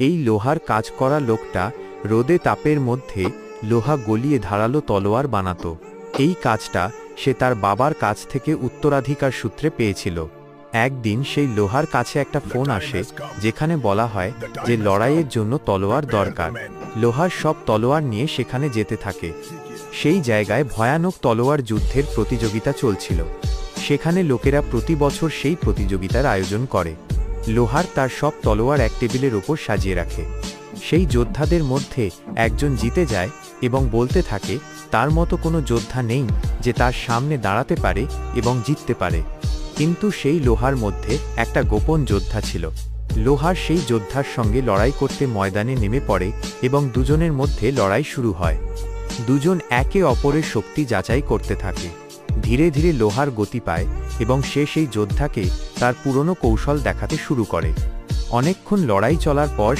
এই লোহার কাজ করা লোকটা রোদে তাপের মধ্যে লোহা গলিয়ে ধারালো তলোয়ার বানাতো। এই কাজটা সে তার বাবার কাছ থেকে উত্তরাধিকার সূত্রে পেয়েছিল। একদিন সেই লোহার কাছে একটা ফোন আসে যেখানে বলা হয় যে লড়াইয়ের জন্য তলোয়ার দরকার। লোহার সব তলোয়ার নিয়ে সেখানে যেতে থাকে। সেই জায়গায় ভয়ানক তলোয়ার যুদ্ধের প্রতিযোগিতা চলছিল। সেখানে লোকেরা প্রতি বছর সেই প্রতিযোগিতার আয়োজন করে। লোহার তার সব তলোয়ার এক টেবিলের ওপর সাজিয়ে রাখে। সেই যোদ্ধাদের মধ্যে একজন জিতে যায় এবং বলতে থাকে, তার মতো কোনো যোদ্ধা নেই যে তার সামনে দাঁড়াতে পারে এবং জিততে পারে। কিন্তু সেই লোহার মধ্যে একটা গোপন যোদ্ধা ছিল। লোহার সেই যোদ্ধার সঙ্গে লড়াই করতে ময়দানে নেমে পড়ে এবং দুজনের মধ্যে লড়াই শুরু হয়। দুজন একে অপরের শক্তি যাচাই করতে থাকে। ধীরে ধীরে লোহার গতি পায় এবং সে সেই যোদ্ধাকে তার পুরনো কৌশল দেখাতে শুরু করে। অনেকক্ষণ লড়াই চলার পর